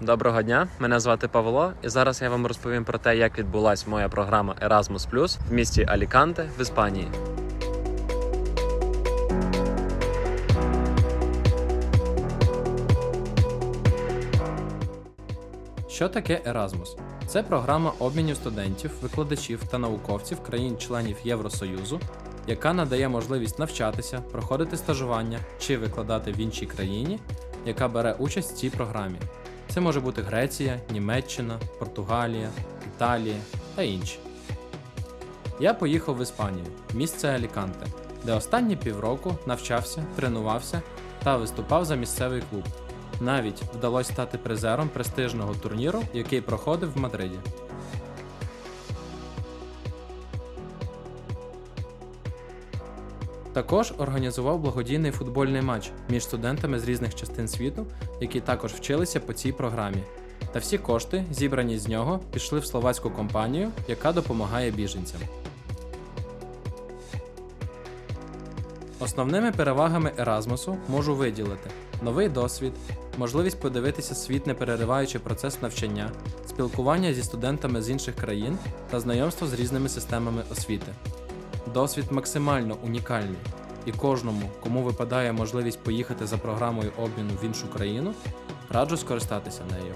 Доброго дня, мене звати Павло, і зараз я вам розповім про те, як відбулася моя програма Erasmus в місті Аліканте в Іспанії. Що таке Erasmus? Це програма обмінів студентів, викладачів та науковців країн-членів Євросоюзу, яка надає можливість навчатися, проходити стажування чи викладати в іншій країні, яка бере участь в цій програмі. Це може бути Греція, Німеччина, Португалія, Італія та інші. Я поїхав в Іспанію, місце Аліканте, де останні півроку навчався, тренувався та виступав за місцевий клуб. Навіть вдалося стати призером престижного турніру, який проходив в Мадриді. Також організував благодійний футбольний матч між студентами з різних частин світу, які також вчилися по цій програмі. Та всі кошти, зібрані з нього, пішли в словацьку компанію, яка допомагає біженцям. Основними перевагами Еразмусу можу виділити новий досвід, можливість подивитися світ, не перериваючи процес навчання, спілкування зі студентами з інших країн та знайомство з різними системами освіти. Досвід максимально унікальний, і кожному, кому випадає можливість поїхати за програмою обміну в іншу країну, раджу скористатися нею.